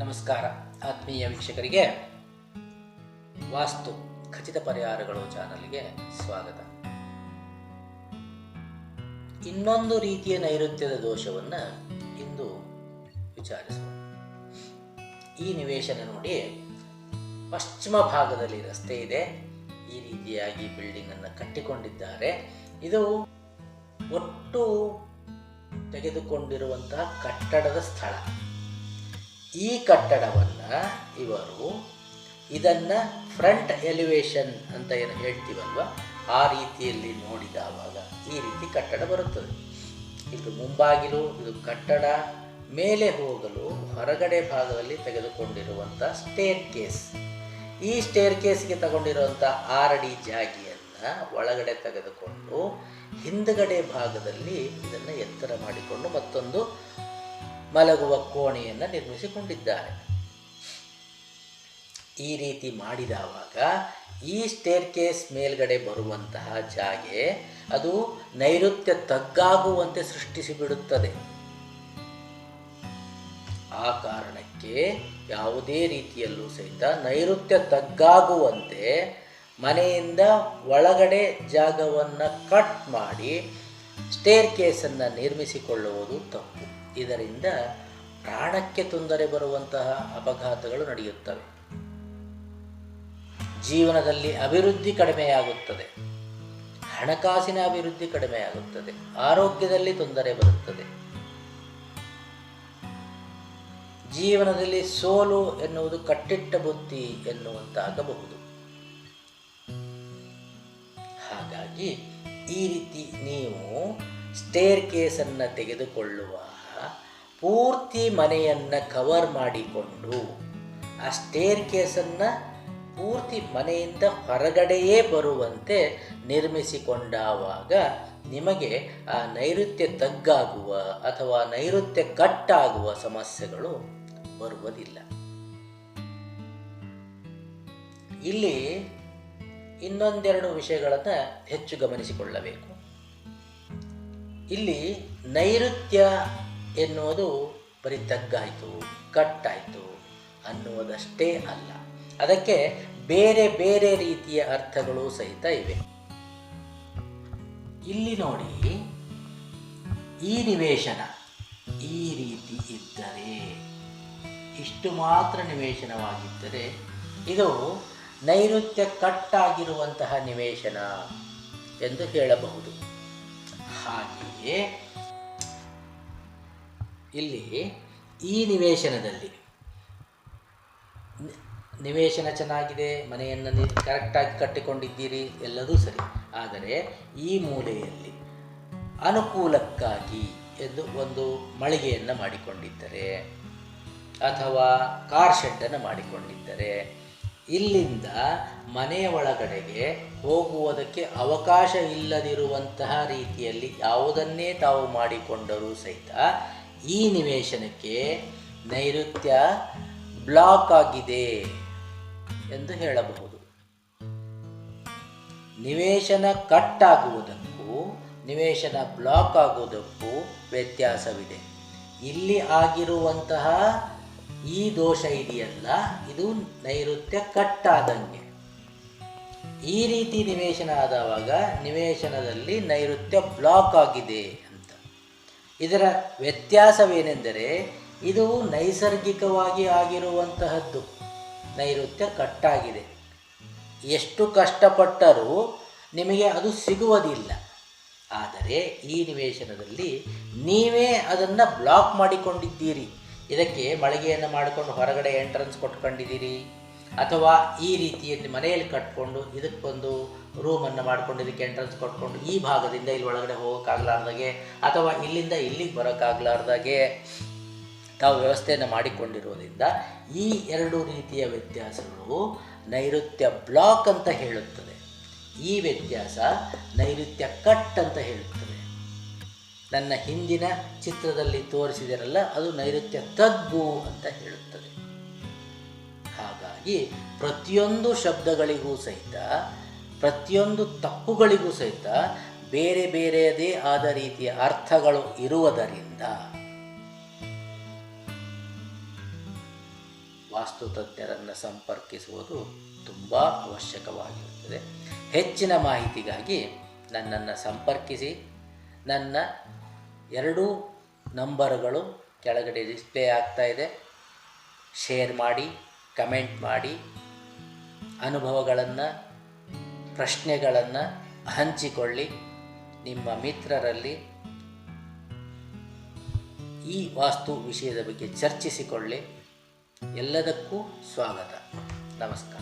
ನಮಸ್ಕಾರ. ಆತ್ಮೀಯ ವೀಕ್ಷಕರಿಗೆ ವಾಸ್ತು ಖಚಿತ ಪರಿಹಾರಗಳು ಚಾನಲ್ಗೆ ಸ್ವಾಗತ. ಇನ್ನೊಂದು ರೀತಿಯ ನೈಋತ್ಯದ ದೋಷವನ್ನು ಇಂದು ವಿಚಾರಿಸುವ ಈ ನಿವೇಶನ ನೋಡಿ ಪಶ್ಚಿಮ ಭಾಗದಲ್ಲಿ ರಸ್ತೆ ಇದೆ. ಈ ರೀತಿಯಾಗಿ ಬಿಲ್ಡಿಂಗ್ ಅನ್ನು ಕಟ್ಟಿಕೊಂಡಿದ್ದಾರೆ. ಇದು ಒಟ್ಟು ತೆಗೆದುಕೊಂಡಿರುವಂತಹ ಕಟ್ಟಡದ ಸ್ಥಳ. ಈ ಕಟ್ಟಡವನ್ನು ಇವರು ಇದನ್ನು ಫ್ರಂಟ್ ಎಲಿವೇಶನ್ ಅಂತ ಏನು ಹೇಳ್ತೀವಲ್ವ? ಆ ರೀತಿಯಲ್ಲಿ ನೋಡಿದಾವಾಗ ಈ ರೀತಿ ಕಟ್ಟಡ ಬರುತ್ತದೆ. ಇದು ಮುಂಬಾಗಿಲು, ಇದು ಕಟ್ಟಡ, ಮೇಲೆ ಹೋಗಲು ಹೊರಗಡೆ ಭಾಗದಲ್ಲಿ ತೆಗೆದುಕೊಂಡಿರುವಂಥ ಸ್ಟೇರ್ ಕೇಸ್ ಈ ಸ್ಟೇರ್ ಕೇಸ್ಗೆ ತಗೊಂಡಿರುವಂಥ ಆರಡಿ ಜಾಗಿಯನ್ನು ಒಳಗಡೆ ತೆಗೆದುಕೊಂಡು ಹಿಂದುಗಡೆ ಭಾಗದಲ್ಲಿ ಇದನ್ನು ಎತ್ತರ ಮಾಡಿಕೊಂಡು ಮತ್ತೊಂದು ಮಲಗುವ ಕೋಣೆಯನ್ನು ನಿರ್ಮಿಸಿಕೊಂಡಿದ್ದಾರೆ. ಈ ರೀತಿ ಮಾಡಿದವಾಗ ಈ ಸ್ಟೇರ್ ಕೇಸ್ ಮೇಲ್ಗಡೆ ಬರುವಂತಹ ಜಾಗೆ ಅದು ನೈಋತ್ಯ ತಗ್ಗಾಗುವಂತೆ ಸೃಷ್ಟಿಸಿಬಿಡುತ್ತದೆ. ಆ ಕಾರಣಕ್ಕೆ ಯಾವುದೇ ರೀತಿಯಲ್ಲೂ ಸಹಿತ ನೈಋತ್ಯ ತಗ್ಗಾಗುವಂತೆ ಮನೆಯಿಂದ ಒಳಗಡೆ ಜಾಗವನ್ನು ಕಟ್ ಮಾಡಿ ಸ್ಟೇರ್ ಕೇಸನ್ನು ನಿರ್ಮಿಸಿಕೊಳ್ಳುವುದು ತಪ್ಪು. ಇದರಿಂದ ಪ್ರಾಣಕ್ಕೆ ತೊಂದರೆ ಬರುವಂತಹ ಅಪಘಾತಗಳು ನಡೆಯುತ್ತವೆ. ಜೀವನದಲ್ಲಿ ಅಭಿವೃದ್ಧಿ ಕಡಿಮೆಯಾಗುತ್ತದೆ. ಹಣಕಾಸಿನ ಅಭಿವೃದ್ಧಿ ಕಡಿಮೆಯಾಗುತ್ತದೆ. ಆರೋಗ್ಯದಲ್ಲಿ ತೊಂದರೆ ಬರುತ್ತದೆ. ಜೀವನದಲ್ಲಿ ಸೋಲು ಎನ್ನುವುದು ಕಟ್ಟಿಟ್ಟ ಬುತ್ತಿ ಎನ್ನುವಂತಾಗಬಹುದು. ಹಾಗಾಗಿ ಈ ರೀತಿ ನೀವು ಸ್ಟೇರ್ ಕೇಸನ್ನು ತೆಗೆದುಕೊಳ್ಳುವ ಪೂರ್ತಿ ಮನೆಯನ್ನು ಕವರ್ ಮಾಡಿಕೊಂಡು ಆ ಸ್ಟೇರ್ ಕೇಸನ್ನು ಪೂರ್ತಿ ಮನೆಯಿಂದ ಹೊರಗಡೆಯೇ ಬರುವಂತೆ ನಿರ್ಮಿಸಿಕೊಂಡಾವಾಗ ನಿಮಗೆ ಆ ನೈಋತ್ಯ ತಗ್ಗಾಗುವ ಅಥವಾ ನೈಋತ್ಯ ಕಟ್ಟಾಗುವ ಸಮಸ್ಯೆಗಳು ಬರುವುದಿಲ್ಲ. ಇಲ್ಲಿ ಇನ್ನೊಂದೆರಡು ವಿಷಯಗಳನ್ನು ಹೆಚ್ಚು ಗಮನಿಸಿಕೊಳ್ಳಬೇಕು. ಇಲ್ಲಿ ನೈಋತ್ಯ ಎನ್ನುವುದು ಬರೀ ತಗ್ಗಾಯಿತು ಕಟ್ಟಾಯಿತು ಅನ್ನುವುದಷ್ಟೇ ಅಲ್ಲ. ಅದಕ್ಕೆ ಬೇರೆ ಬೇರೆ ರೀತಿಯ ಅರ್ಥಗಳು ಸಹಿತ ಇವೆ. ಇಲ್ಲಿ ನೋಡಿ, ಈ ನಿವೇಶನ ಈ ರೀತಿ ಇದ್ದರೆ, ಇಷ್ಟು ಮಾತ್ರ ನಿವೇಶನವಾಗಿದ್ದರೆ ಇದು ನೈಋತ್ಯ ಕಟ್ಟಾಗಿರುವಂತಹ ನಿವೇಶನ ಎಂದು ಹೇಳಬಹುದು. ಹಾಗೆಯೇ ಇಲ್ಲಿ ಈ ನಿವೇಶನದಲ್ಲಿ ನಿವೇಶನ ಚೆನ್ನಾಗಿದೆ, ಮನೆಯನ್ನು ನೀವು ಕರೆಕ್ಟಾಗಿ ಕಟ್ಟಿಕೊಂಡಿದ್ದೀರಿ, ಎಲ್ಲದೂ ಸರಿ. ಆದರೆ ಈ ಮೂಲೆಯಲ್ಲಿ ಅನುಕೂಲಕ್ಕಾಗಿ ಎಂದು ಒಂದು ಮಳಿಗೆಯನ್ನು ಮಾಡಿಕೊಂಡಿದ್ದರೆ ಅಥವಾ ಕಾರ್ ಶೆಡ್ಡನ್ನು ಮಾಡಿಕೊಂಡಿದ್ದರೆ ಇಲ್ಲಿಂದ ಮನೆಯ ಒಳಗಡೆಗೆ ಹೋಗುವುದಕ್ಕೆ ಅವಕಾಶ ಇಲ್ಲದಿರುವಂತಹ ರೀತಿಯಲ್ಲಿ ಯಾವುದನ್ನೇ ತಾವು ಮಾಡಿಕೊಂಡರೂ ಸಹಿತ ಈ ನಿವೇಶನಕ್ಕೆ ನೈಋತ್ಯ ಬ್ಲಾಕ್ ಆಗಿದೆ ಎಂದು ಹೇಳಬಹುದು. ನಿವೇಶನ ಕಟ್ ಆಗುವುದಕ್ಕೂ, ನಿವೇಶನ ಬ್ಲಾಕ್ ಆಗುವುದಕ್ಕೂ ವ್ಯತ್ಯಾಸವಿದೆ. ಇಲ್ಲಿ ಆಗಿರುವಂತಹ ಈ ದೋಷ ಇದೆಯಲ್ಲ, ಇದು ನೈಋತ್ಯ ಕಟ್ಟಾದಂಗೆ ಈ ರೀತಿ ನಿವೇಶನ ಆದವಾಗ ನಿವೇಶನದಲ್ಲಿ ನೈಋತ್ಯ ಬ್ಲಾಕ್ ಆಗಿದೆ ಇದರ ವ್ಯತ್ಯಾಸವೇನೆಂದರೆ ಇದು ನೈಸರ್ಗಿಕವಾಗಿ ಆಗಿರುವಂತಹದ್ದು. ನೈಋತ್ಯ ಕಟ್ಟಾಗಿದೆ. ಎಷ್ಟು ಕಷ್ಟಪಟ್ಟರೂ ನಿಮಗೆ ಅದು ಸಿಗುವುದಿಲ್ಲ. ಆದರೆ ಈ ನಿವೇಶನದಲ್ಲಿ ನೀವೇ ಅದನ್ನು ಬ್ಲಾಕ್ ಮಾಡಿಕೊಂಡಿದ್ದೀರಿ. ಇದಕ್ಕೆ ಮಳಿಗೆಯನ್ನು ಮಾಡಿಕೊಂಡು ಹೊರಗಡೆ ಎಂಟ್ರೆನ್ಸ್ ಕೊಟ್ಕೊಂಡಿದ್ದೀರಿ. ಅಥವಾ ಈ ರೀತಿಯಲ್ಲಿ ಮನೆಯಲ್ಲಿ ಕಟ್ಕೊಂಡು ಇದಕ್ಕೊಂದು ರೂಮನ್ನು ಮಾಡಿಕೊಂಡು ಇದಕ್ಕೆ ಎಂಟ್ರೆನ್ಸ್ ಕೊಟ್ಕೊಂಡು ಈ ಭಾಗದಿಂದ ಇಲ್ಲಿ ಒಳಗಡೆ ಹೋಗೋಕ್ಕಾಗಲಾರ್ದಾಗೆ ಅಥವಾ ಇಲ್ಲಿಂದ ಇಲ್ಲಿಗೆ ಬರೋಕ್ಕಾಗಲಾರ್ದಾಗೆ ತಾವು ವ್ಯವಸ್ಥೆಯನ್ನು ಮಾಡಿಕೊಂಡಿರೋದ್ರಿಂದ ಈ ಎರಡು ರೀತಿಯ ವ್ಯತ್ಯಾಸಗಳು ನೈಋತ್ಯ ಬ್ಲಾಕ್ ಅಂತ ಹೇಳುತ್ತದೆ. ಈ ವ್ಯತ್ಯಾಸ ನೈಋತ್ಯ ಕಟ್ ಅಂತ ಹೇಳುತ್ತದೆ. ನನ್ನ ಹಿಂದಿನ ಚಿತ್ರದಲ್ಲಿ ತೋರಿಸಿದಿರಲ್ಲ, ಅದು ನೈಋತ್ಯ ತಗ್ಗು ಅಂತ ಹೇಳುತ್ತದೆ. ಹಾಗಾಗಿ ಪ್ರತಿಯೊಂದು ಶಬ್ದಗಳಿಗೂ ಸಹಿತ, ಪ್ರತಿಯೊಂದು ತಪ್ಪುಗಳಿಗೂ ಸಹಿತ ಬೇರೆ ಬೇರೆಯದೇ ಆದ ರೀತಿಯ ಅರ್ಥಗಳು ಇರುವುದರಿಂದ ವಾಸ್ತುತಜ್ಞರನ್ನು ಸಂಪರ್ಕಿಸುವುದು ತುಂಬ ಅವಶ್ಯಕವಾಗಿರುತ್ತದೆ. ಹೆಚ್ಚಿನ ಮಾಹಿತಿಗಾಗಿ ನನ್ನನ್ನು ಸಂಪರ್ಕಿಸಿ. ನನ್ನ ಎರಡು ನಂಬರ್ಗಳು ಕೆಳಗಡೆ ಡಿಸ್ಪ್ಲೇ ಆಗ್ತಾ ಇದೆ. ಶೇರ್ ಮಾಡಿ. ಕಮೆಂಟ್ ಮಾಡಿ ಅನುಭವಗಳನ್ನು, ಪ್ರಶ್ನೆಗಳನ್ನು ಹಂಚಿಕೊಳ್ಳಿ. ನಿಮ್ಮ ಮಿತ್ರರಲ್ಲಿ ಈ ವಾಸ್ತು ವಿಷಯದ ಬಗ್ಗೆ ಚರ್ಚಿಸಿಕೊಳ್ಳಿ. ಎಲ್ಲದಕ್ಕೂ ಸ್ವಾಗತ. ನಮಸ್ಕಾರ.